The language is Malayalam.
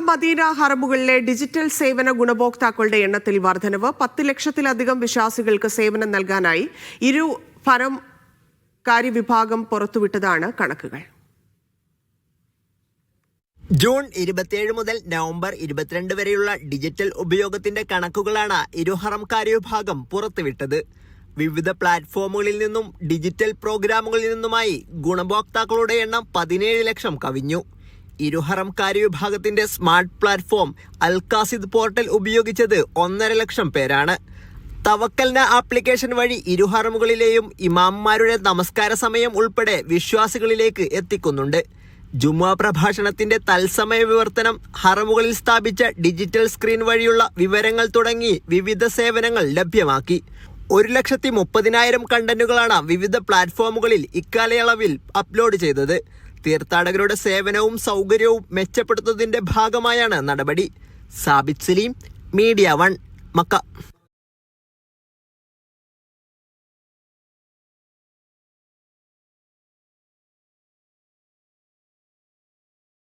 മദീന ഹറമുകളിലെ ഡിജിറ്റൽ സേവന ഗുണഭോക്താക്കളുടെ എണ്ണത്തിൽ വർധനവ്. പത്ത് ലക്ഷത്തിലധികം വിശ്വാസികൾക്ക് സേവനം നൽകാനായി ഇരു ഫരം കാര്യവിഭാഗം പുറത്തുവിട്ടതാണ് കണക്കുകൾ. ജൂൺ ഇരുപത്തിയേഴ് മുതൽ നവംബർ ഇരുപത്തിരണ്ട് വരെയുള്ള ഡിജിറ്റൽ ഉപയോഗത്തിന്റെ കണക്കുകളാണ് ഇരുഹറം കാര്യവിഭാഗം പുറത്തുവിട്ടത്. വിവിധ പ്ലാറ്റ്ഫോമുകളിൽ നിന്നും ഡിജിറ്റൽ പ്രോഗ്രാമുകളിൽ നിന്നുമായി ഗുണഭോക്താക്കളുടെ എണ്ണം പതിനേഴ് ലക്ഷം കവിഞ്ഞു. ഇരുഹറം കാര്യവിഭാഗത്തിന്റെ smart platform Al Qasid portal ഉപയോഗിച്ചത് ഒന്നര ലക്ഷം പേരാണ്. തവക്കൽന ആപ്ലിക്കേഷൻ വഴി ഇരുഹറമുകളിലെയും ഇമാമ്മാരുടെ നമസ്കാര സമയം ഉൾപ്പെടെ വിശ്വാസികളിലേക്ക് എത്തിക്കുന്നുണ്ട്. ജുമാ പ്രഭാഷണത്തിന്റെ തത്സമയ വിവർത്തനം ഹറമുകളിൽ സ്ഥാപിച്ച ഡിജിറ്റൽ സ്ക്രീൻ വഴിയുള്ള വിവരങ്ങൾ തുടങ്ങി വിവിധ സേവനങ്ങൾ ലഭ്യമാക്കി. ഒരു ലക്ഷത്തി മുപ്പതിനായിരം കണ്ടന്റുകളാണ് വിവിധ പ്ലാറ്റ്ഫോമുകളിൽ ഇക്കാലയളവിൽ അപ്ലോഡ് ചെയ്തത്. തീർത്ഥാടകരുടെ സേവനവും സൗകര്യവും മെച്ചപ്പെടുത്തുന്നതിന്റെ ഭാഗമായാണ് നടപടി. Sabith Saleem Media One Mecca.